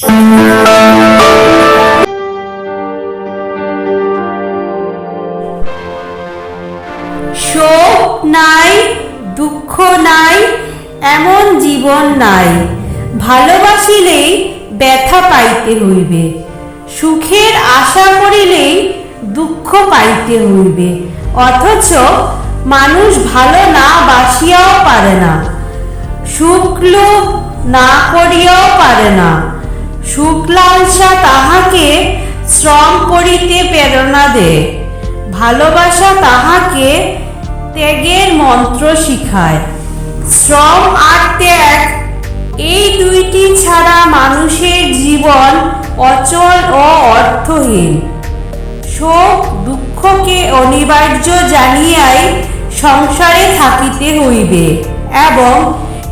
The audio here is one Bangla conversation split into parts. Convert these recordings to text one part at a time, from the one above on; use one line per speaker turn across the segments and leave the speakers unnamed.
শোক নাই, দুঃখ নাই, এমন জীবন নাই। ভালোবাসিলেই ব্যথা পাইতে হইবে। সুখের আশা করিলেই দুঃখ পাইতে হইবে। অথচ মানুষ ভালো না বাসিয়াও পারে না। শুক্ল না করিয়াও পারে না। শুক্লাংশা তাহাকে শ্রম করিতে প্রেরণা দেয় ভালোবাসা তাহাকে ত্যাগের মন্ত্র শিখায়। শ্রম আর ত্যাগ, এই দুইটি ছাড়া মানুষের জীবন অচল ও অর্থহীন। শোক দুঃখকে অনিবার্য জানিয়াই সংসারে থাকিতে হইবে এবং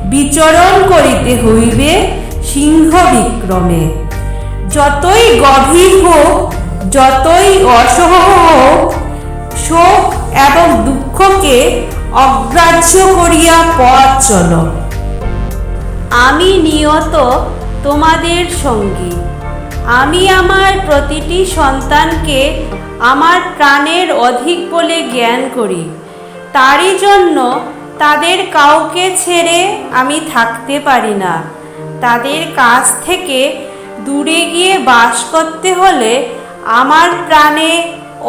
বিচরণ করিতে হইবে। সিংহ বিক্রমে যতই গভীর হোক, যতই অসহ হোক, শোক এবং দুঃখকে অগ্রাহ্য করিয়া পথ চলো। আমি নিয়ত তোমাদের সঙ্গী। আমি আমার প্রতিটি সন্তানকে আমার প্রাণের অধিক বলে জ্ঞান করি। তারই জন্য তাদের কাউকে ছেড়ে আমি থাকতে পারি না। তাদের কাছ থেকে দূরে গিয়ে বাস করতে হলে আমার প্রাণে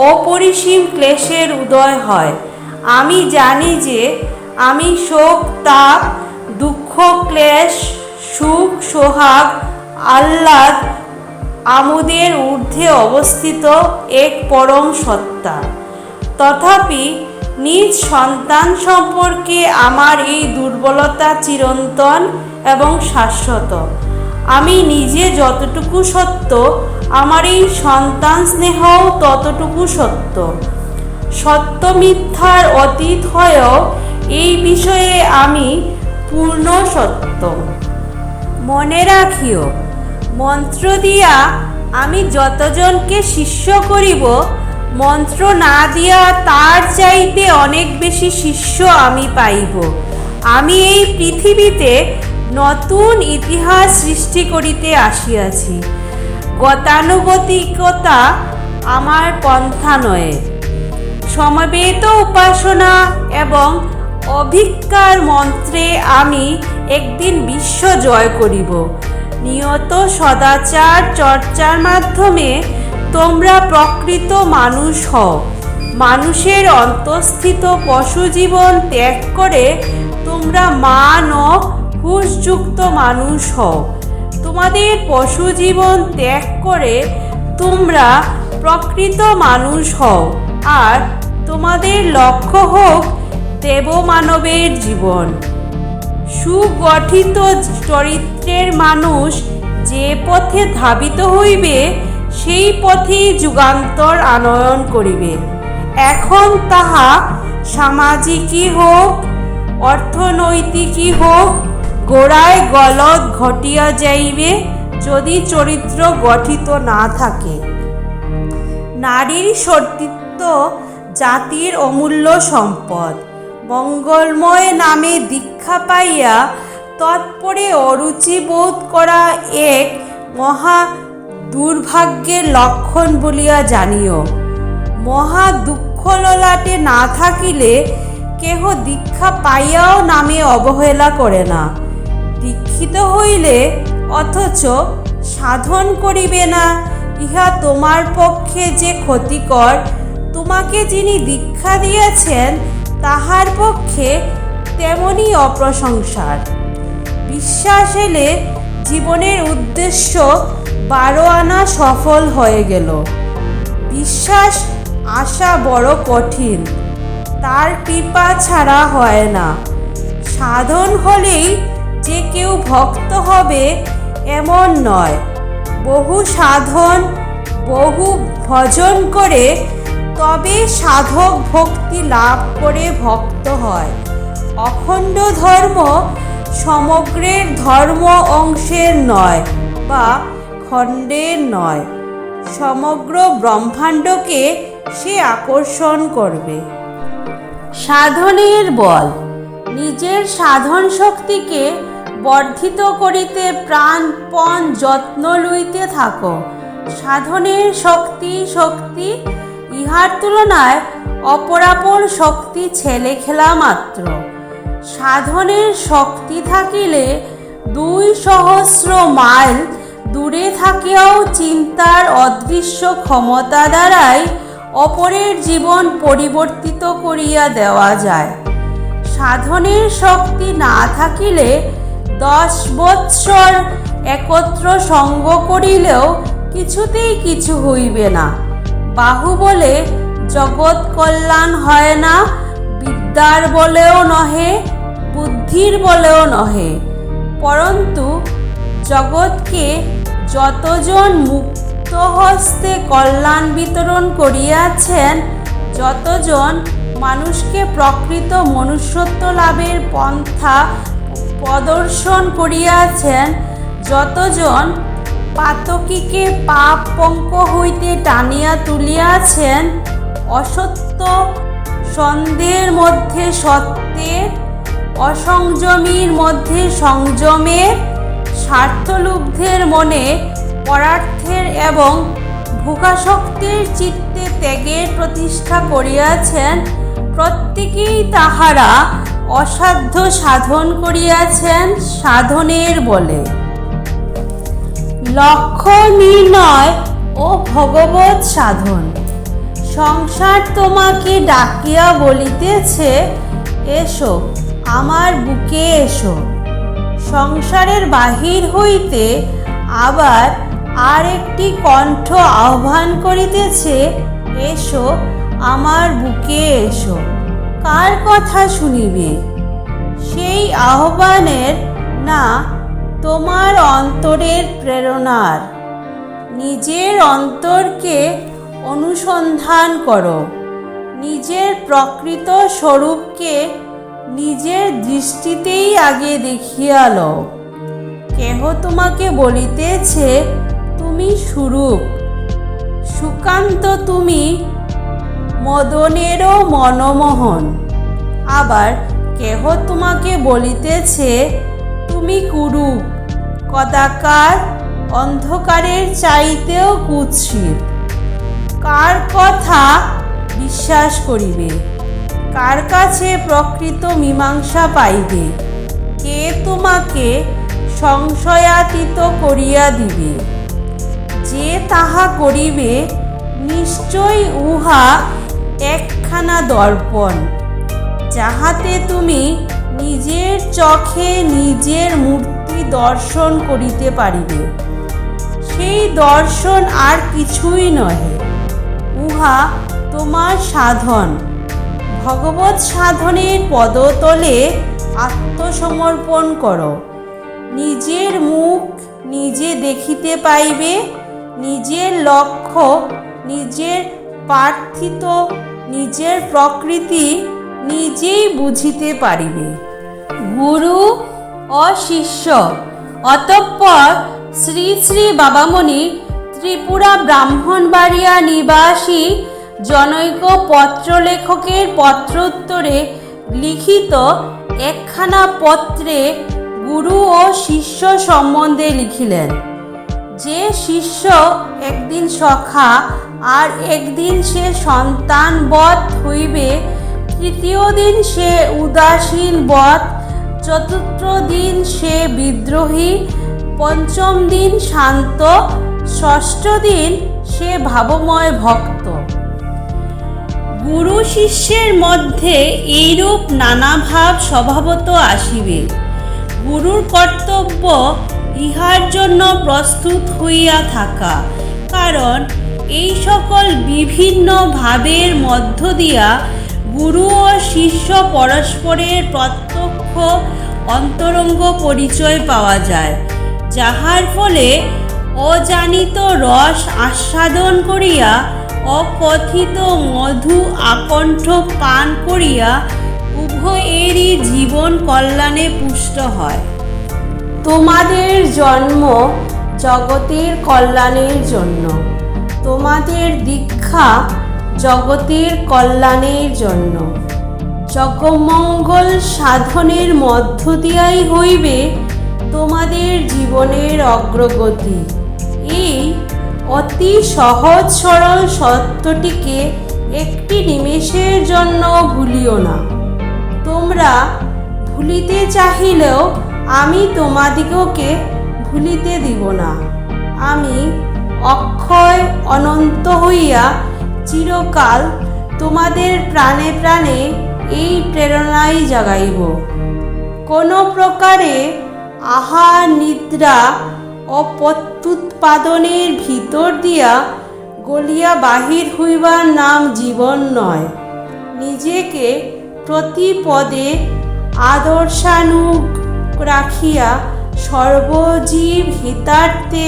অপরিসীম ক্লেশের উদয় হয়। আমি জানি যে আমি শোক, তাপ, দুঃখ, ক্লেশ, সুখ, সোহাগ, আহ্লাদ আমোদের ঊর্ধ্বে অবস্থিত এক পরম সত্তা। তথাপি নিজ সন্তান সম্পর্কে আমার এই দুর্বলতা চিরন্তন এবং শাশ্বত। আমি নিজে যতটুকু সত্য, আমার এই সন্তান স্নেহও ততটুকু সত্য। সত্য মিথ্যার অতীত হয়েও এই বিষয়ে আমি পূর্ণ সত্য। মনে রাখিও, মন্ত্র দিয়া আমি যতজনকে শিষ্য করিব মন্ত্র না দিয়া তার চাইতে অনেক বেশি শিষ্য আমি পাইব। আমি এই পৃথিবীতে নতুন ইতিহাস সৃষ্টি করিতে আসিয়াছি। গতানুগতিকতা আমার পন্থা নয়। সমবেত উপাসনা এবং অভিজ্ঞার মন্ত্রে আমি একদিন বিশ্ব জয় করিব। নিয়ত সদাচার চর্চার মাধ্যমে তোমরা প্রকৃত মানুষ হও। মানুষের অন্তঃস্থিত পশু জীবন ত্যাগ করে তোমরা মান ও হুশযুক্ত মানুষ হও। তোমাদের পশু জীবন ত্যাগ করে তোমরা প্রকৃত মানুষ হও। আর তোমাদের লক্ষ্য হোক দেব মানবের জীবন। সুগঠিত চরিত্রের মানুষ যে পথে ধাবিত হইবে সেই পথেই যুগান্তর আনয়ন করিবে। এখন তাহা সামাজিকই হোক, অর্থনৈতিকই হোক, গোড়ায় গলত ঘটিয়া যাইবে যদি চরিত্র গঠিত না থাকে। নারীর সতীত্ব জাতির অমূল্য সম্পদ। মঙ্গলময় নামে দীক্ষা পাইয়া তৎপরে অরুচি বোধ করা এক মহা দুর্ভাগ্যের লক্ষণ বলিয়া জানিও। মহা দুঃখ ললাটে না থাকিলে কেহ দীক্ষা পাইয়াও নামে অবহেলা করে না। দীক্ষিত হইলে অথচ সাধন করিবে না। ইহা তোমার পক্ষে যে ক্ষতিকর, তোমাকে যিনি দীক্ষা দিয়েছেন, তাহার পক্ষে তেমনি অপ্রশংসার। বিশ্বাস এলে জীবনের উদ্দেশ্য বারো আনা সফল হয়ে গেল। বিশ্বাস আসা বড় কঠিন। তার কৃপা ছাড়া হয় না। সাধন হলেই যে কেউ ভক্ত হবে এমন নয়। বহু সাধন, বহু ভজন করে তবে সাধক ভক্তি লাভ করে ভক্ত হয়। অখণ্ড ধর্ম সমগ্রের ধর্ম অংশের নয় বা খণ্ডের নয়। সমগ্র ব্রহ্মাণ্ডকে সে আকর্ষণ করবে। সাধনের বল। নিজের সাধন শক্তিকে বর্ধিত করিতে প্রাণপণ যত্ন লইতে থাকো। সাধনের শক্তি শক্তি, ইহার তুলনায় অপরাপর শক্তি ছেলে খেলা মাত্র। সাধনের শক্তি থাকিলে দুই সহস্র মাইল দূরে থাকিয়াও চিন্তার অদৃশ্য ক্ষমতা দ্বারাই অপরের জীবন পরিবর্তিত করিয়া দেওয়া যায়। সাধনের শক্তি না থাকিলে দশ বৎসর একত্র সঙ্গ করিলেও কিছুতেই কিছু হইবে না। বাহুবলে জগৎ কল্যাণ হয় না, বিদ্যার বলেও নহে, বুদ্ধির বলেও নহে। পরন্তু, জগৎকে যতজন মুক্ত হস্তে কল্যাণ বিতরণ করিয়াছেন, যতজন মানুষকে প্রকৃত মনুষ্যত্ব লাভের পন্থা প্রদর্শন করিয়াছেন, যতজন পাতকীকে পাপ পঙ্ক হইতে টানিয়া তুলিয়াছেন, অসত্য সন্দেহের মধ্যে সত্যের, অসংযমীর মধ্যে সংযমের স্বার্থলুব্ধের মনে, পরার্থের এবং ভোগাসক্তির চিত্তে ত্যাগের প্রতিষ্ঠা করিয়াছেন, প্রত্যেকেই তাহারা অসাধ্য সাধন করিয়াছেন সাধনের বলে। লক্ষ্য নির্ণয় ও ভগবত সাধন। সংসার তোমাকে ডাকিয়া বলিতেছে, এসো, আমার বুকে এসো। সংসারের বাহির হইতে আবার আর একটি কণ্ঠ আহ্বান করিতেছে, এসো, আমার বুকে এসো। কার কথা শুনিবে? সেই আহ্বানের, না, তোমার অন্তরের প্রেরণার। নিজের অন্তরকে অনুসন্ধান করো। নিজের প্রকৃত স্বরূপকে নিজের দৃষ্টিতেই আগে দেখিয়া লও কেহ তোমাকে বলিতেছে, তুমি সুরূপ। সুকান্ত তুমি মদনেরও মনমোহন। আবার কেহ তোমাকে বলিতেছে, তুমি কুরূপ। কদাকার অন্ধকারের চাইতেও কুৎসিত। কার কথা বিশ্বাস করিবে? কার কাছে প্রকৃত মীমাংসা পাইবে? কে তোমাকে সংশয়াতীত করিয়া দিবে? যে তাহা করিবে নিশ্চয় উহা একখানা দর্পণ, যাহাতে তুমি নিজের চোখে নিজের মূর্তি দর্শন করিতে পারিবে। সেই দর্শন আর কিছুই নহে, উহা তোমার সাধন। ভগবত সাধনের পদতলে আত্মসমর্পণ করো। নিজের মুখ নিজে দেখিতে পাইবে, নিজের লক্ষ্য, নিজের প্রার্থিত নিজের প্রকৃতি নিজেই বুঝিতে পারিবে। গুরু ও শিষ্য, অতঃপর শ্রী শ্রী বাবামণি ত্রিপুরা ব্রাহ্মণবাড়িয়া নিবাসী জনৈক পত্রলেখকের পত্রোত্তরে লিখিত একখানা পত্রে গুরু ও শিষ্য সম্বন্ধে লিখিলেন। যে শিষ্য একদিন সখা আর একদিন সে সন্তানবধ হইবে, তৃতীয় দিন সে উদাসীন বধ, চতুর্থ দিন সে বিদ্রোহী, পঞ্চম দিন শান্ত, ষষ্ঠ দিন সে ভাবময় ভক্ত। গুরু শিষ্যের মধ্যে এইরূপ নানা ভাব স্বভাবত আসিবে। গুরুর কর্তব্য ইহার জন্য প্রস্তুত হইয়া থাকা, কারণ এই সকল বিভিন্ন ভাবের মধ্য দিয়া গুরু ও শিষ্য পরস্পরের প্রত্যক্ষ অন্তরঙ্গ পরিচয় পাওয়া যায়, যাহার ফলে অজানিত রস আস্বাদন করিয়া অকথিত মধু আকণ্ঠ পান করিয়া উভয়েরই জীবন কল্যাণে পুষ্ট হয়। তোমাদের জন্ম জগতের কল্যাণের জন্য। তোমাদের দীক্ষা জগতের কল্যাণের জন্য। জগমঙ্গল সাধনের মধ্য দিয়াই হইবে তোমাদের জীবনের অগ্রগতি। এই অতি সহজ সরল সত্যটিকে একটি নিমেষের জন্য ভুলিও না। তোমরা ভুলিতে চাহিলেও আমি তোমাদিগকে ভুলিতে দিব না। আমি অক্ষয় অনন্ত হইয়া চিরকাল তোমাদের প্রাণে প্রাণে এই প্রেরণাই জাগাইব। কোনো প্রকারে আহার নিদ্রা ও প্রত্যুৎপাদনের ভিতর দিয়া গলিয়া বাহির হইবার নাম জীবন নয়। নিজেকে প্রতি পদে আদর্শানুগ রাখিয়া সর্বজীব হিতার্থে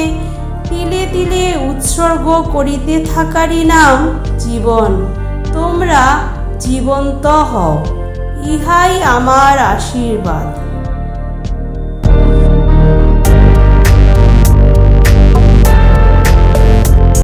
তিলে তিলে উৎসর্গ করিতে থাকারই নাম জীবন। তোমরা জীবন্ত হও, ইহাই আমার আশীর্বাদ।